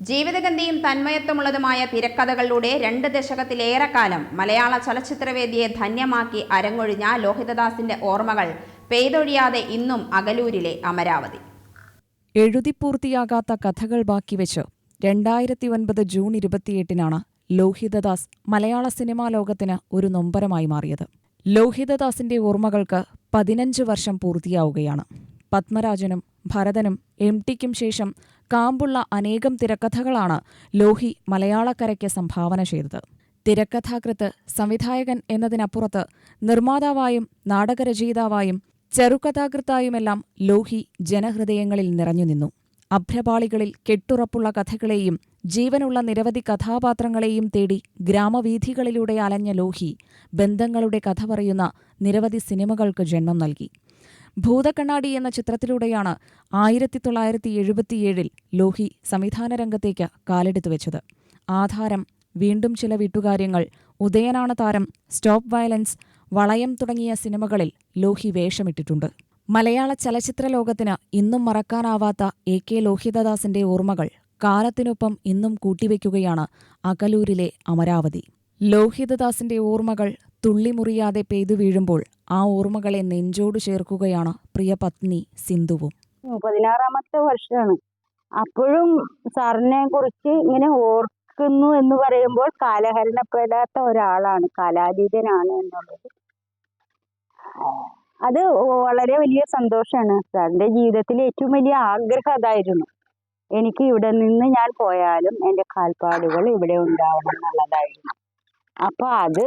ജീവിതഗന്ധിയും തന്മയത്വമുള്ളതുമായ തിരക്കഥകളിലൂടെ രണ്ട് ദശകത്തിലേറെക്കാലം മലയാള ചലച്ചിത്രവേദിയെ ധന്യമാക്കി അരങ്ങൊഴിഞ്ഞ ലോഹിതദാസിന്റെ ഓർമ്മകൾ പെയ്തൊഴിയാതെ ഇന്നും അകലൂരിലെ അമരാവതി. എഴുതി പൂർത്തിയാകാത്ത കഥകൾ ബാക്കിവെച്ച് രണ്ടായിരത്തി ഒൻപത് ജൂൺ ഇരുപത്തിയെട്ടിനാണ് ലോഹിതദാസ് മലയാള സിനിമാ ലോകത്തിന് ഒരു നൊമ്പരമായി മാറിയത്. ലോഹിതദാസിന്റെ ഓർമ്മകൾക്ക് പതിനഞ്ച് വർഷം പൂർത്തിയാവുകയാണ്. പത്മരാജനും ഭരതനും എം ടിക്കും ശേഷം കാമ്പുള്ള അനേകം തിരക്കഥകളാണ് ലോഹി മലയാളക്കരയ്ക്ക് സംഭാവന ചെയ്തത്. തിരക്കഥാകൃത്ത് സംവിധായകൻ എന്നതിനപ്പുറത്ത് നിർമ്മാതാവായും നാടകരചയിതാവായും ചെറുകഥാകൃത്തായുമെല്ലാം ലോഹി ജനഹൃദയങ്ങളിൽ നിറഞ്ഞു നിന്നു. അഭ്രപാളികളിൽ കെട്ടുറപ്പുള്ള കഥകളെയും ജീവനുള്ള നിരവധി കഥാപാത്രങ്ങളെയും തേടി ഗ്രാമവീഥികളിലൂടെ അലഞ്ഞ ലോഹി ബന്ധങ്ങളുടെ കഥ പറയുന്ന നിരവധി സിനിമകൾക്ക് ജന്മം നൽകി. ഭൂതക്കണ്ണാടി എന്ന ചിത്രത്തിലൂടെയാണ് ആയിരത്തി തൊള്ളായിരത്തി എഴുപത്തിയേഴിൽ ലോഹി സംവിധാന രംഗത്തേക്ക് കാലെടുത്തു വെച്ചത്. ആധാരം വീണ്ടും ചില വീട്ടുകാര്യങ്ങൾ ഉദയനാണ താരം സ്റ്റോപ്പ് വയലൻസ് വളയം തുടങ്ങിയ സിനിമകളിൽ ലോഹി വേഷമിട്ടിട്ടുണ്ട്. മലയാള ചലച്ചിത്ര ലോകത്തിന് ഇന്നും മറക്കാനാവാത്ത എ കെ ലോഹിതദാസിന്റെ ഓർമ്മകൾ കാലത്തിനൊപ്പം ഇന്നും കൂട്ടിവെക്കുകയാണ് അകലൂരിലെ അമരാവതി. ലോഹിതദാസിന്റെ ഓർമ്മകൾ തുള്ളിമുറിയാതെ പെയ്തു വീഴുമ്പോൾ ആ ഓർമ്മകളെ നെഞ്ചോട് ചേർക്കുകയാണ് പ്രിയ പത്നി സിന്ധുവും. പതിനാറാമത്തെ വർഷമാണ്. അപ്പോഴും സാറിനെ കുറിച്ച് ഇങ്ങനെ ഓർക്കുന്നു എന്ന് പറയുമ്പോൾ കാലഹരണപ്പെടാത്ത ഒരാളാണ് കാലാതീതനാണ് എന്നുള്ളത്. അത് വളരെ വലിയ സന്തോഷമാണ്. സാറിന്റെ ജീവിതത്തിലെ ഏറ്റവും വലിയ ആഗ്രഹം അതായിരുന്നു. എനിക്ക് ഇവിടെ നിന്ന് ഞാൻ പോയാലും എന്റെ കാൽപ്പാടുകൾ ഇവിടെ ഉണ്ടാവണം എന്നുള്ളതായിരുന്നു. അപ്പൊ അത്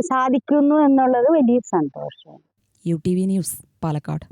സാധിക്കുന്നു എന്നുള്ളത് വലിയ സന്തോഷം. U T V news Palakkad.